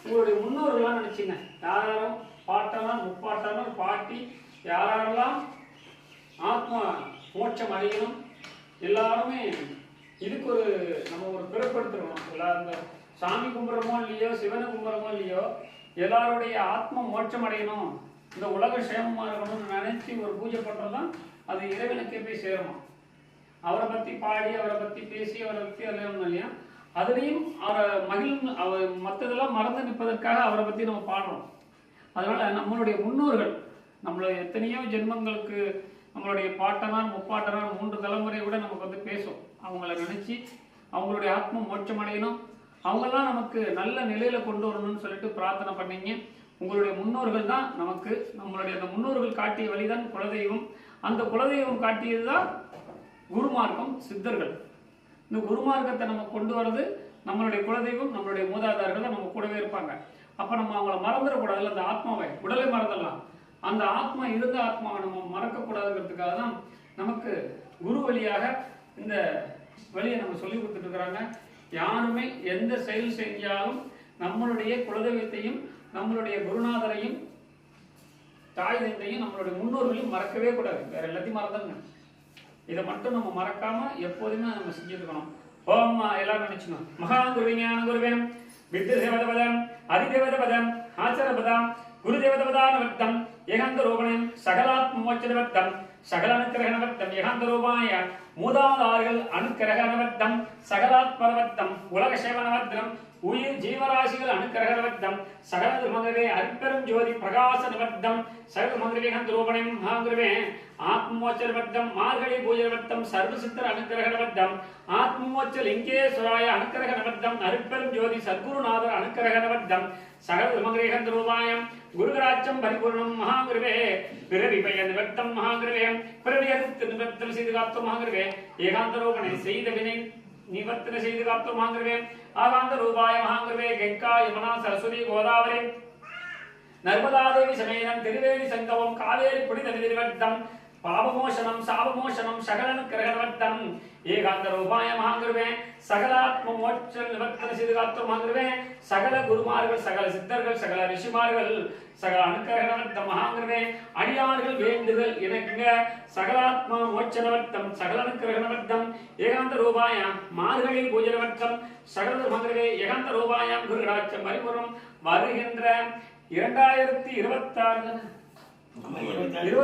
உங்களுடைய முன்னோர்கள்லாம் நினைச்சிங்க. யாரும் பாட்டெல்லாம் முப்பாட்டெல்லாம் பாட்டி யாரெல்லாம் ஆத்மா மோட்சம் அடையணும் எல்லாருமே இதுக்கு ஒரு நம்ம ஒரு பிறப்படுத்துறோம். எல்லா இந்த சாமி கும்பிட்றமோ இல்லையோ சிவனை கும்பிட்றமோ இல்லையோ எல்லாருடைய ஆத்ம மோட்சம் அடையணும் இந்த உலக சேமமாக இருக்கணும்னு நினைச்சு ஒரு பூஜை பண்றதுதான் அது இறைவனுக்கே போய் சேருமா அவரை பத்தி பாடி அவரை பத்தி பேசி அவரை பத்தி அறியணும் இல்லையா? அதுலேயும் அவரை மகிழ் அவர் மற்றதெல்லாம் மறந்து நிற்பதற்காக அவரை பத்தி நம்ம பாடுறோம். அதனால நம்மளுடைய முன்னோர்கள் நம்மள எத்தனையோ ஜென்மங்களுக்கு நம்மளுடைய பாட்டனார் முப்பாட்டனார் மூன்று தலைமுறை கூட நமக்கு வந்து பேசும். அவங்கள நினைச்சு அவங்களுடைய ஆத்ம மோட்சம் அடையணும் அவங்கெல்லாம் நமக்கு நல்ல நிலையில கொண்டு வரணும்னு சொல்லிட்டு பிரார்த்தனை பண்ணீங்க. உங்களுடைய முன்னோர்கள் தான் நமக்கு நம்மளுடைய அந்த முன்னோர்கள் காட்டிய வழிதான் குலதெய்வம். அந்த குலதெய்வம் காட்டியது தான் குருமார்க்கம் சித்தர்கள். இந்த குருமார்க்கத்தை நம்ம கொண்டு வர்றது நம்மளுடைய குலதெய்வம் நம்மளுடைய மூதாதாரர்கள் நம்ம கூடவே இருப்பாங்க. அப்ப நம்ம அவங்கள மறந்துடக்கூடாதுல்ல அந்த ஆத்மாவை. உடலை மறந்துடலாம். அந்த ஆத்மா இருந்த ஆத்மாவை நம்ம மறக்கக்கூடாதுங்கிறதுக்காக தான் நமக்கு குரு வழியாக இந்த வழியை நம்ம சொல்லி கொடுத்துட்டு இருக்கிறாங்க. யாருமே எந்த செயல் செஞ்சாலும் நம்மளுடைய குலதெய்வத்தையும் நம்மளுடைய குருநாதரையும் தாய் தந்தையும் நம்மளுடைய முன்னோர்களையும் மறக்கவே கூடாது. வேற எல்லாத்தையும் மறந்துடுங்க இதை மட்டும் நம்ம மறக்காம எப்போதுமே நம்ம செஞ்சுருக்கணும். ஓம் எல்லாரும் நினைச்சுக்கணும். மகான் விஞ்ஞான குருவேன் வித்து தேவத பதம் அதிதேவத பதம் ஆச்சர பதம் குரு தேவத பதானவர்த்தம் ஏகாந்த ரூபணம் சகலாத்ம மோச்சனவர்த்தம் சகல அனுக்கிரகணவர்த்தம் யகாந்தரூபாய மூதாதார்கள் அனுக்கிரகணவர்த்தம் சகலாத்மரவர்த்தம் உலக சேவனவர்த்தம் உயிர் ஜீவராசிகள் அனுக்கிரகணவர்த்தம் சகல மகவே அற்பெரும் ஜோதி பிரகாச நிவர்த்தம் சகல மகவிகந்த ரூபணம் மகாங்குருவே ஆத்மோச்சரவர்த்தம் மார்கழி பூஜரவர்த்தம் சர்வசித்தர் அனுக்கிரகணவர்த்தம் ஆத்மோச்ச லிங்கேஸ்வராய அனுக்கிரகணவர்த்தம் அற்பெரும் ஜோதி சத்குருநாதர் அனுக்கிரகணவர்த்தம் சகல திருவாயம் ரூபாயம் குருகராட்சம் பரிபூர்ணம் மகாங்குருவே பிறவி பெயர் நிவர்த்தம் மகாங்குருவே பிறவி அறுத்து நிவர்த்தம் செய்து காத்தோம் மகாங்குருவே ஏகாந்தரோபனை செய்த வினை நிவர்த்தன செய்து காத்தோம் மகாங்குருவே ஆகாந்த ரூபாய மகாங்குருவே கங்கா யமுனா சரஸ்வதி கோதாவரி. நர்மதாதேவி சமேதம் திருவேணி சங்கமம். காவேரி புனித நிதிவர்த்தம் பாபமோசனம் சாபமோசனம் சகலனு கிரகணவர்த்தம் ஏகாந்த ரூபாய மகாங்குருவே சகலாத்ம மோட்ச நிவர்த்தன செய்து ஆங்கிருவேன் சகல குருமார்கள் சகல சித்தர்கள் சகல ரிஷிமார்கள் சகல அனுக்கிரகணவர்த்தம் ஆங்கிருவேன் அடியார்கள் வேண்டுதல் இணங்க சகலாத்மா மோட்சனவர்த்தம் சகல அனுக்கிரகணவர்த்தம் ஏகாந்த ரூபாயம் மார்கழி பூஜனவர்த்தம் சகல மகாங்குருவே ஏகாந்த ரூபாயம் குருகடாட்சம் பரிபூர்ணம். வருகின்ற இரண்டாயிரத்தி இருபத்தாறு.